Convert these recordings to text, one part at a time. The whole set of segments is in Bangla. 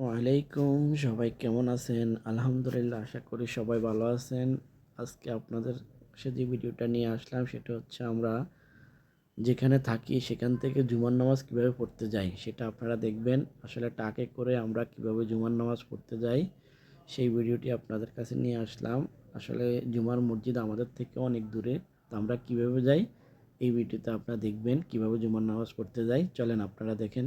ওয়ালাইকুম, সবাই কেমন আছেন? আলহামদুলিল্লাহ, আশা করি সবাই ভালো আছেন। আজকে আপনাদের সাথে যে ভিডিওটা নিয়ে আসলাম, সেটা হচ্ছে আমরা যেখানে থাকি, সেখান থেকে জুমার নামাজ কীভাবে পড়তে যাই, সেটা আপনারা দেখবেন। আসলে টাকে করে আমরা কীভাবে জুমার নামাজ পড়তে যাই, সেই ভিডিওটি আপনাদের কাছে নিয়ে আসলাম। আসলে জুমার মসজিদ আমাদের থেকে অনেক দূরে, তো আমরা কীভাবে যাই, এই ভিডিওতে আপনারা দেখবেন কীভাবে জুমার নামাজ পড়তে যাই। চলেন, আপনারা দেখেন।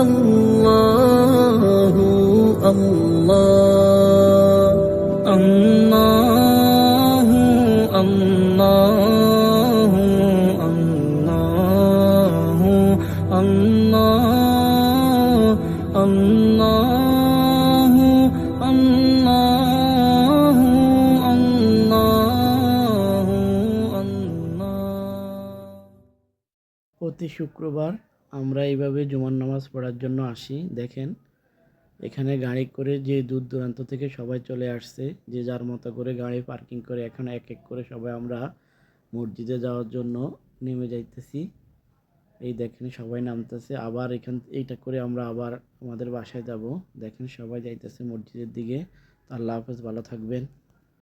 الله الله الله الله الله الله الله الله الله الله প্রতি শুক্রবার আমরা এইভাবে জুমার নামাজ পড়ার জন্য আসি, দেখেন। এখানে গাড়ি করে যে দূর দূরান্ত থেকে সবাই চলে আসছে, যে যার মতো করে গাড়ি পার্কিং করে এখন এক এক করে সবাই আমরা মসজিদে যাওয়ার জন্য নেমে যাইতেছি। এই দেখেন সবাই নামতেছে, আবার এখান, এইটা করে আমরা আবার আমাদের বাসায় যাব। দেখেন সবাই যাইতেছে মসজিদের দিকে। আল্লাহ হাফেজ, ভালো থাকবেন।